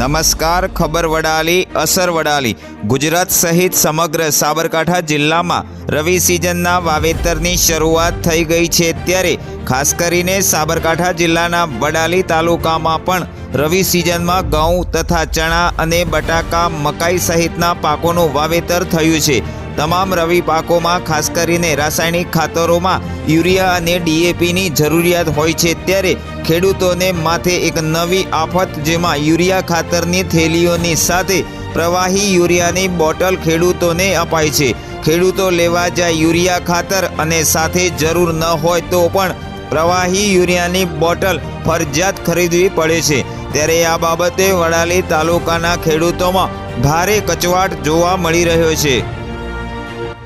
નમસ્કાર, ખબર વડાલી, અસર વડાલી. ગુજરાત સહિત સમગ્ર સાબરકાંઠા જિલ્લામાં રવિ સિઝનના વાવેતરની શરૂઆત થઈ ગઈ છે ત્યારે ખાસ કરીને સાબરકાંઠા જિલ્લાના વડાલી તાલુકામાં પણ રવિ સિઝનમાં ઘઉં તથા ચણા અને બટાકા મકાઈ સહિતના પાકોનું વાવેતર થયું છે. તમામ રવિ પાકોમાં, ખાસ કરીને રાસાયણિક ખાતરોમાં યુરિયા અને ડીએપીની જરૂરિયાત હોય છે, ત્યારે ખેડૂતોને માથે એક નવી આફત જેમાં યુરિયા ખાતરની થેલીઓની સાથે પ્રવાહી યુરિયાની બોટલ ખેડૂતોને અપાય છે. ખેડૂતો લેવા જાય યુરિયા ખાતર અને સાથે જરૂર ન હોય તો પણ પ્રવાહી યુરિયાની બોટલ ફરજિયાત ખરીદવી પડે છે. ત્યારે આ બાબતે વડાલી તાલુકાના ખેડૂતોમાં ભારે કચવાટ જોવા મળી રહ્યો છે.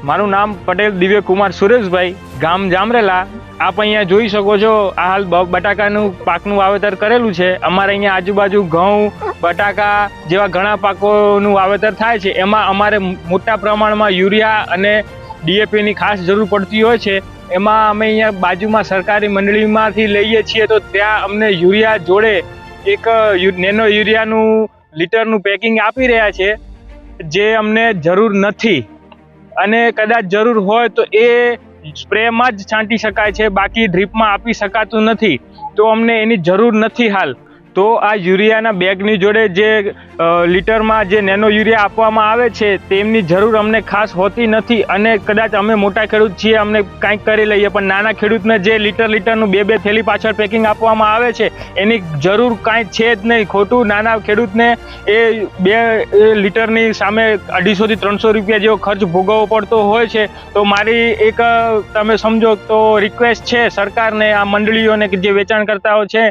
મારું નામ પટેલ દિવ્યકુમાર સુરેશભાઈ, ગામ જામરેલા. આપ અહીંયા જોઈ શકો છો, આ હાલ બટાકાનું પાકનું વાવેતર કરેલું છે. અમારે અહીંયા આજુબાજુ ઘઉં, બટાકા જેવા ઘણા પાકોનું વાવેતર થાય છે. એમાં અમારે મોટા પ્રમાણમાં યુરિયા અને ડીએપીની ખાસ જરૂર પડતી હોય છે. એમાં અમે અહીંયા બાજુમાં સરકારી મંડળીમાંથી લઈએ છીએ તો ત્યાં અમને યુરિયા જોડે એક નેનો યુરિયાનું લીટરનું પેકિંગ આપી રહ્યા છે, જે અમને જરૂર નથી. અને કદાચ જરૂર હોય તો એ સ્પ્રેમાં જ છાંટી શકાય છે. બાકી ડ્રીપમાં આપી શકાતું નથી. તો અમને એની જરૂર નથી હાલ. તો આ યુરિયાના બેગની જોડે જે લીટરમાં જે નેનો યુરિયા આપવામાં આવે છે, તેમની જરૂર અમને ખાસ હોતી નથી અને કદાચ અમે મોટા ખેડૂત છીએ, અમને કાંઈક કરી લઈએ, પણ નાના ખેડૂતને જે લીટર લીટરનું બે બે થેલી પાછળ પેકિંગ આપવામાં આવે છે, એની જરૂર કાંઈ છે જ નહીં. ખોટું નાના ખેડૂતને એ બે લીટરની સામે અઢીસોથી ત્રણસો રૂપિયા જેવો ખર્ચ ભોગવવો પડતો હોય છે. તો મારી એક તમે સમજો તો રિક્વેસ્ટ છે સરકારને, આ મંડળીઓને કે જે વેચાણ કરતાઓ છે,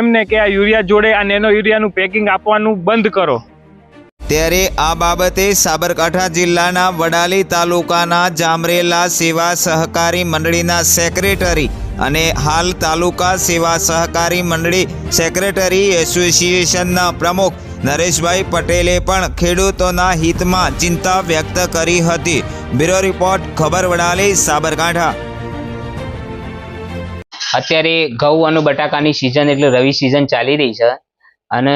એમને કે આ યુરિયા જોડે આ નેનો યુરિયાનું પેકિંગ આપવાનું બંધ કરો. ત્યારે આ બાબતે સાબરકાંઠા જિલ્લાના વડાલી તાલુકાના જામરેલા સેવા સહકારી મંડળીના સેક્રેટરી અને હાલ તાલુકા સેવા સહકારી મંડળી સેક્રેટરી એસોસિએશનના પ્રમુખ નરેશભાઈ પટેલે પણ ખેડૂતોના હિતમાં ચિંતા વ્યક્ત કરી હતી. બ્યુરો રિપોર્ટ, ખબર વડાલી, સાબરકાંઠા. અત્યારે ઘઉં અને બટાકાની સિઝન એટલે રવિ સિઝન ચાલી રહી છે. અને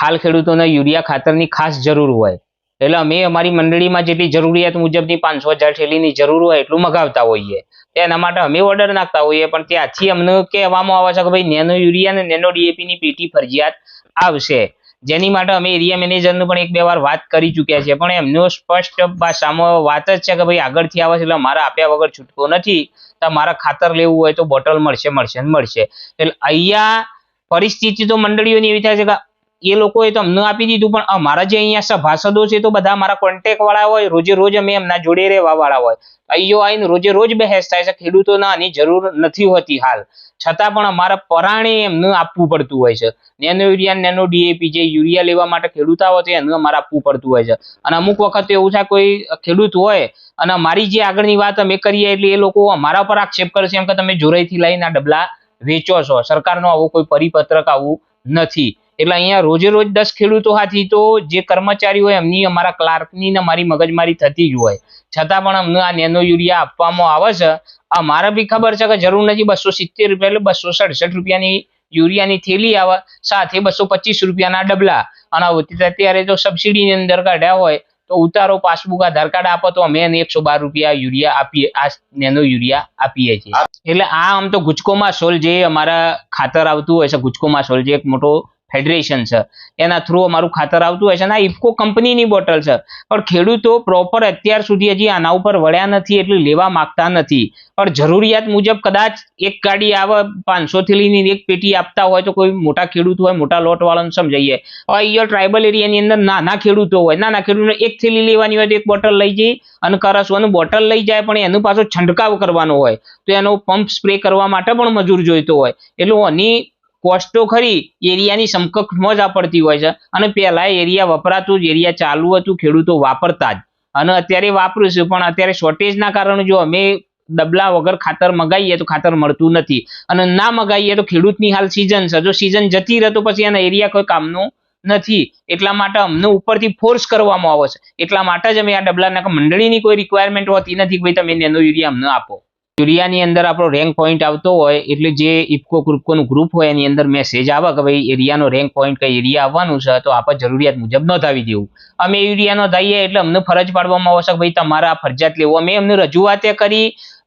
હાલ ખેડૂતોને યુરિયા ખાતરની ખાસ જરૂર હોય. એટલે અમે અમારી મંડળીમાં જેટલી જરૂરિયાત મુજબની પાંચસો હજાર થેલીની જરૂર હોય એટલું મગાવતા હોઈએ. તેના માટે અમે ઓર્ડર નાખતા હોઈએ, પણ ત્યાંથી અમને કહેવામાં આવે છે કે ભાઈ નેનો યુરિયા અને નેનો ડીએપીની પેટી ફરજિયાત આવશે. જેની માટે અમે એરિયા મેનેજરનું પણ એક બે વાર વાત કરી ચૂક્યા છે પણ એમનો સ્પષ્ટ ભાષામાં વાત જ છે કે ભાઈ આગળથી આવે છે એટલે મારા આપ્યા વગર છૂટકો નથી. તો મારા ખાતર લેવું હોય તો બોટલ મળશે મળશે મળશે. એટલે અહીંયા પરિસ્થિતિ તો મંડળીઓની એવી થાય છે કે એ લોકોએ તો અમને આપી દીધું, પણ અમારા જે અહીંયા સભાસદો છે તો બધા અમારા કોન્ટેક્ટ વાળા હોય, રોજે રોજ અમે એમના જોડે રહેવા વાળા હોય. અહીંયો આવીને રોજે રોજ બહેસ થાય છે, ખેડૂતોના આની જરૂર નથી હોતી હાલ. છતાં પણ અમારા પરાણે એમને આપવું પડતું હોય છે. નેનો યુરિયા નેનો ડીએપી જે યુરિયા લેવા માટે ખેડૂત આવે તો એમને અમારે આપવું પડતું હોય છે. અને અમુક વખત એવું થાય કોઈ ખેડૂત હોય, અને મારી જે આગળની વાત અમે કરીએ એટલે એ લોકો અમારા પર આક્ષેપ કરશે એમ કે તમે જોરાઈથી લઈને આ ડબલા વેચો છો. સરકારનો આવો કોઈ પરિપત્રક આવું નથી. એટલે અહીંયા રોજે રોજ દસ ખેડૂતો હાથી તો જે કર્મચારી હોય એમની અમારા ક્લાર્કની ને મારી મગજમારી થતી જ હોય. છતાં પણ અમને આ નેનો યુરિયા આપવામાં આવે છે. આ મારે બી ખબર છે કે જરૂર નથી બસો સિત્તેર રૂપિયા એટલે બસો સડસઠ રૂપિયાની યુરિયાની થેલી આવે સાથે બસો પચીસ રૂપિયાના ડબલા. અને અત્યારે જો સબસિડીની અંદર કાઢ્યા હોય તો ઉતારો પાસબુક આધાર કાર્ડ આપો તો અમે એને એકસો બાર રૂપિયા યુરિયા આપીએ આ નેનો યુરિયા આપીએ છીએ. એટલે આ આમ તો ગુજકોમાં સોલ જે અમારા ખાતર આવતું હોય છે ગુજકોમાં સોલ જે એક મોટો ફેડરેશન છે. એના થ્રુ અમારું ખાતર આવતું હોય છે અને આ ઇફકો કંપનીની બોટલ છે. પણ ખેડૂતો પ્રોપર અત્યાર સુધી હજી આના ઉપર વળ્યા નથી એટલે લેવા માંગતા નથી. પણ જરૂરિયાત મુજબ કદાચ એક ગાડી આવે પાંચસો થેલીની એક પેટી આપતા હોય તો કોઈ મોટા ખેડૂત હોય, મોટા લોટવાળાને સમજાઈએ. હવે અહીંયા ટ્રાઇબલ એરિયાની અંદર નાના ખેડૂતો હોય, નાના ખેડૂતો એક થેલી લેવાની હોય તો એક બોટલ લઈ જઈ અને કરસવાનું બોટલ લઈ જાય પણ એનું પાછો છંટકાવ કરવાનો હોય. તો એનો પંપ સ્પ્રે કરવા માટે પણ મજૂર જોઈતો હોય. એટલે આની કોસ્ટ ખરી, એરિયાની સમકક્ષમાં જ આ પડતી હોય છે. અને પહેલા એરિયા વપરાતું જ, એરિયા ચાલુ હતું, ખેડૂતો વાપરતા જ. અને અત્યારે વાપર્યું છે પણ અત્યારે શોર્ટેજના કારણે જો અમે ડબલા વગર ખાતર મગાવીએ તો ખાતર મળતું નથી. અને ના મગાવીએ તો ખેડૂતની હાલ સિઝન છે. જો સિઝન જતી રહે તો પછી એના એરિયા કોઈ કામનું નથી. એટલા માટે અમને ઉપરથી ફોર્સ કરવામાં આવે છે. એટલા માટે જ અમે આ ડબલાના મંડળીની કોઈ રિક્વાયરમેન્ટ હોતી નથી ભાઈ તમે નેનો યુરિયા અમને આપો. યુરિયાની અંદર આપણો રેન્ક પોઈન્ટ આવતો હોય, એટલે જે ઇફકો ગ્રુપકોનું ગ્રુપ હોય એની અંદર મેસેજ આવે કે ભાઈ, એરિયાનો રેન્ક પોઈન્ટ કઈ એરિયા આવવાનું છે, તો આપણે જરૂરિયાત મુજબ નોંધાવી દેવું. અમે યુરિયા નોંધાવીએ એટલે અમને ફરજ પાડવામાં આવશે ભાઈ, તમારા ફરજિયાત લેવું. અમે એમને રજૂઆતે કરી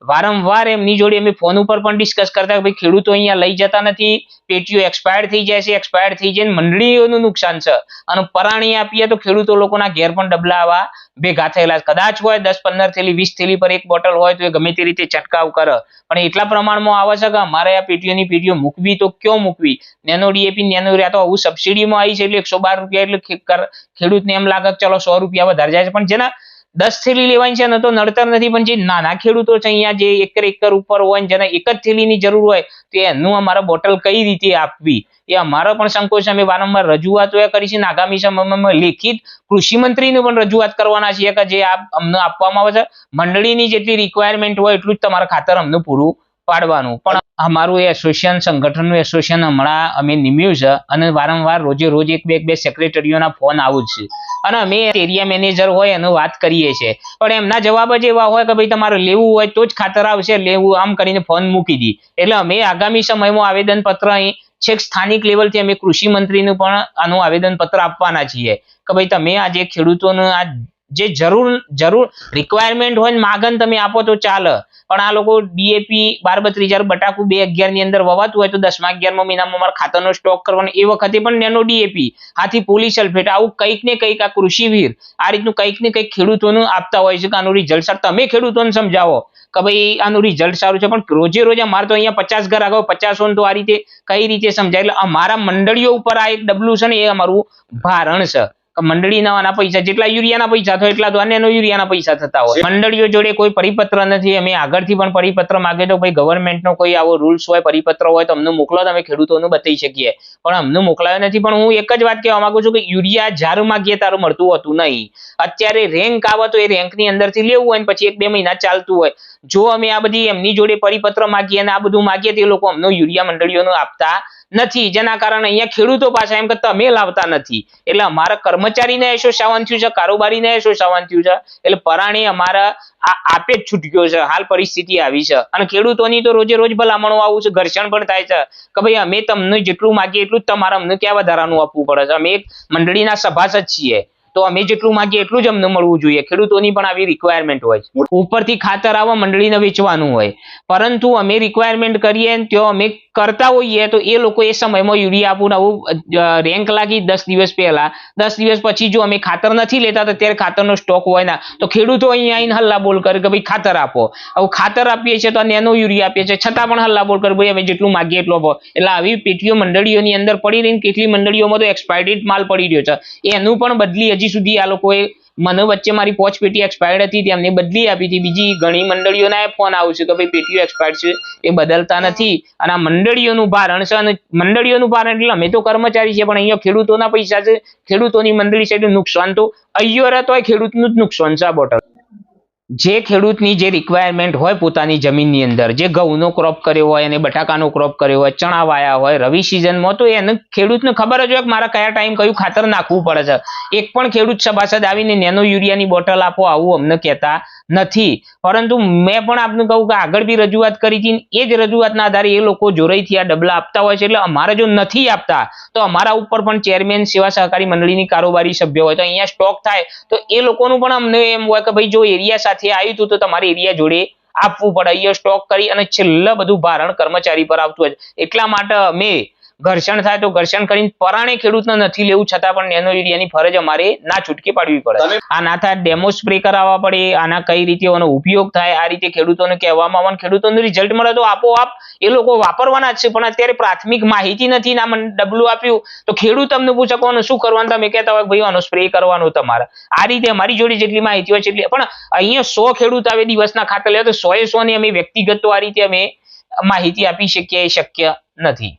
વારંવાર એમની જોડે અમે ફોન ઉપર પણ ડિસ્કસ કરતા ભાઈ, ખેડૂતો અહીંયા લઈ જતા નથી, પેટીઓ એક્સપાયર થઈ જાય છે એક્સપાયર થઈ જાય મંડળીઓનું નુકસાન છે. અને પરાણી આપીએ તો ખેડૂતો લોકોના ઘેર પણ ડબલા આવા ભેગા થયેલા. કદાચ હોય દસ પંદર થેલી, વીસ થેલી પર એક બોટલ હોય તો એ ગમે તે રીતે છંટકાવ કરે. પણ એટલા પ્રમાણમાં આવે છે કે અમારે આ પેટીઓની પેટીઓ મૂકવી તો ક્યાં મૂકવી? નેનો ડીએપી, નેનો યુરિયા તો આવું સબસિડીમાં આવી છે એટલે એકસો બાર રૂપિયા એટલે ખેડૂતને એમ લાગે ચલો સો રૂપિયા વધારે જાય છે. પણ જેના દસ થેલી લેવાની છે ને તો નડતર નથી, પણ જે નાના ખેડૂતો છે અહીંયા જે એકર એકર ઉપર હોય ને જેને એક જ થેલીની જરૂર હોય, તો એનું અમારે બોટલ કઈ રીતે આપવી એ અમારો પણ સંકોચ. અમે વારંવાર રજૂઆતો કરી છે આગામી સમયમાં લેખિત કૃષિ મંત્રીને પણ રજૂઆત કરવાના છીએ કે જે અમને આપવામાં આવે છે મંડળીની જેટલી રિક્વાયરમેન્ટ હોય એટલું જ તમારે ખાતર અમને પૂરું પાડવાનું. પણ અમારું એ એસોસિએશન સંગઠનનું એસોસિએશન હમણાં અમે નિમ્યું છે અને વારંવાર રોજે રોજ એક બે એક બે સેક્રેટરીઓના ફોન આવું છે. અને અમે એરિયા મેનેજર હોય એનો વાત કરીએ છીએ. પણ એમના જવાબ જ એવા હોય કે ભાઈ તમારે લેવું હોય તો જ ખાતર આવશે, લેવું, આમ કરીને ફોન મૂકી દી. એટલે અમે આગામી સમયમાં આવેદન પત્ર અહીં છેક સ્થાનિક લેવલથી અમે કૃષિ મંત્રીનું પણ આનું આવેદન પત્ર આપવાના છીએ. કે ભાઈ તમે આ જે ખેડૂતોને આ જે જરૂર જરૂર રિક્વાયરમેન્ટ હોય ને માગન તમે આપો તો ચાલે. પણ આ લોકો ડીએપી બાર બત્રીસ હજાર બટાકુ બે અગિયારની અંદર વવાતું હોય તો દસમા અગિયારમાં મહિનામાં અમારે ખાતરનો સ્ટોક કરવાનો. એ વખતે પણ નેનો ડીએપી હાથી પોલીસલ્ફેટ આવું કંઈક ને કંઈક આ કૃષિવીર આ રીતનું કંઈક ને કંઈક ખેડૂતોનું આપતા હોય છે કે આનું રિઝલ્ટ સારું. તમે ખેડૂતોને સમજાવો કે ભાઈ આનું રિઝલ્ટ સારું છે. પણ રોજે રોજ અમારે તો અહીંયા પચાસ ઘર આગળ પચાસો તો આ રીતે કઈ રીતે સમજાય? એટલે અમારા મંડળીઓ ઉપર આ એક ડબલું છે ને એ અમારું ભારણ છે. મંડળીના પૈસા જેટલા યુરિયાના પૈસા થાય એટલા અન્યનો યુરિયાના પૈસા થતા હોય. મંડળીઓ જોડે કોઈ પરિપત્ર નથી અમે આગળથી પણ પરિપત્ર માગે તો ભાઈ ગવર્મેન્ટનો કોઈ આવો રૂલ્સ હોય પરિપત્ર હોય તો અમને મોકલો તો અમે ખેડૂતોને બતાવી શકીએ. પણ અમને મોકલાયો નથી પણ હું એક જ વાત કહેવા માંગુ છું કે યુરિયા જ્યારે માગીએ તારું મળતું હતું નહીં. અત્યારે રેન્ક આવે તો એ રેન્કની અંદરથી લેવું હોય ને પછી એક બે મહિના ચાલતું હોય. જો અમે આ બધી એમની જોડે પરિપત્ર માગીએ અને આ બધું માગીએ તો એ લોકો અમને યુરિયા મંડળીઓનું આપતા નથી. જેના કારણે અહીંયા ખેડૂતો પાછા એમ કે તમે લાવતા નથી. એટલે અમારા કર્મચારીને એસો સાવન થયું છે, કારોબારીને એસો સાવન થયું છે. એટલે પરાણી અમારા આ આપે જ છૂટક્યો છે. હાલ પરિસ્થિતિ આવી છે. અને ખેડૂતોની તો રોજે રોજ ભલામણો આવું છે, ઘર્ષણ પણ થાય છે. કે ભાઈ અમે તમને જેટલું માગીએ એટલું જ તમારે અમને ક્યાં વધારાનું આપવું પડે છે. અમે એક મંડળીના સભાસદ છીએ. તો અમે જેટલું માંગીએ એટલું જ અમને મળવું જોઈએ. ખેડૂતોની પણ આવી રિક્વાયરમેન્ટ હોય છે. ઉપરથી ખાતર આવા મંડળીને વેચવાનું હોય. પરંતુ અમે રિક્વાયરમેન્ટ કરીએ તો અમે કરતા હોઈએ તો એ લોકો એ સમયમાં યુરિયા આપવું આવું રેન્ક લાગી દસ દિવસ પહેલા. દસ દિવસ પછી જો અમે ખાતર નથી લેતા તો ત્યારે ખાતરનો સ્ટોક હોય ના. તો ખેડૂતો અહીંયા આવીને હલ્લા બોલ કરે કે ભાઈ ખાતર આપો. હવે ખાતર આપીએ છીએ તો નેનો યુરિયા આપીએ છીએ. છતાં પણ હલ્લા બોલ કરે ભાઈ અમે જેટલું માગીએ એટલું આપો એટલે આવી પેટીઓ મંડળીઓની અંદર પડી રહીને કેટલી મંડળીઓમાં તો એક્સપાયર્ડ માલ પડી રહ્યો છે. એનું પણ બદલી હજી સુધી આ લોકોએ મને વચ્ચે મારી પોચ પેટી એક્સપાયર્ડ હતી તેમને બદલી આપી હતી. બીજી ઘણી મંડળીઓના ફોન આવશે કે ભાઈ પેટીઓ એક્સપાયર્ડ છે, એ બદલતા નથી. અને આ મંડળીઓનું ભારણ છે અને મંડળીઓનું ભારણ એટલે અમે તો કર્મચારી છે પણ અહીંયા ખેડૂતોના પૈસા છે. ખેડૂતોની મંડળી છે નુકસાન તો, અહીંયા રહેતો હોય ખેડૂતનું જ નુકસાન છે આ બોટલ જે ખેડૂતની જે રિક્વાયરમેન્ટ હોય પોતાની જમીનની અંદર, જે ઘઉંનો ક્રોપ કર્યો હોય અને બટાકાનો ક્રોપ કર્યો હોય, ચણા વાયા હોય, રવિ સિઝનમાં તો એને ખેડૂતને ખબર જ હોય કે મારા કયા ટાઈમ કયું ખાતર નાખવું પડે છે. એક પણ ખેડૂત સભાસદ આવીને નેનો યુરિયાની બોટલ આપો, આવું અમને કહેતા નથી. પરંતુ મેં પણ આપને કહું કે આગળ બી રજૂઆત કરી હતી એ જ રજૂઆતના આધારે એ લોકો જોરાઈથી આ ડબલા આપતા હોય છે. એટલે અમારે જો નથી આપતા, તો અમારા ઉપર પણ ચેરમેન સેવા સહકારી મંડળીની કારોબારી સભ્ય હોય, તો અહીંયા સ્ટોક થાય. તો એ લોકોનું પણ અમને એમ હોય કે ભાઈ જો એરિયા સાથે આવ્યું હતું તો તમારે એરિયા જોડે આપવું પડે. અહીંયા સ્ટોક કરી અને છેલ્લે બધું ભારણ કર્મચારી પર આવતું હોય એટલા માટે અમે ઘર્ષણ થાય તો ઘર્ષણ કરીને પરાણે ખેડૂતને નથી લેવું છતાં પણ નેનો યુરિયાની ફરજ અમારે ના છૂટકી પાડવી પડે. આ ના થાય ડેમો સ્પ્રે કરાવવા પડે આના કઈ રીતે એનો ઉપયોગ થાય આ રીતે ખેડૂતોને કહેવામાં આવે ખેડૂતોને રિઝલ્ટ મળે તો આપોઆપ એ લોકો વાપરવાના જ છે પણ અત્યારે પ્રાથમિક માહિતી નથી ના મને ડબલું આપ્યું તો ખેડૂત તમને પૂછે કોને શું કરવાનું? તમે કહેતા હોય ભાઈ આનો સ્પ્રે કરવાનો તમારે. આ રીતે અમારી જોડે જેટલી માહિતી હોય છે એટલી પણ અહીંયા સો ખેડૂત આવે દિવસના ખાતર લે તો સો એ સો ની અમે વ્યક્તિગત તો આ રીતે અમે માહિતી આપી શકીએ એ શક્ય નથી.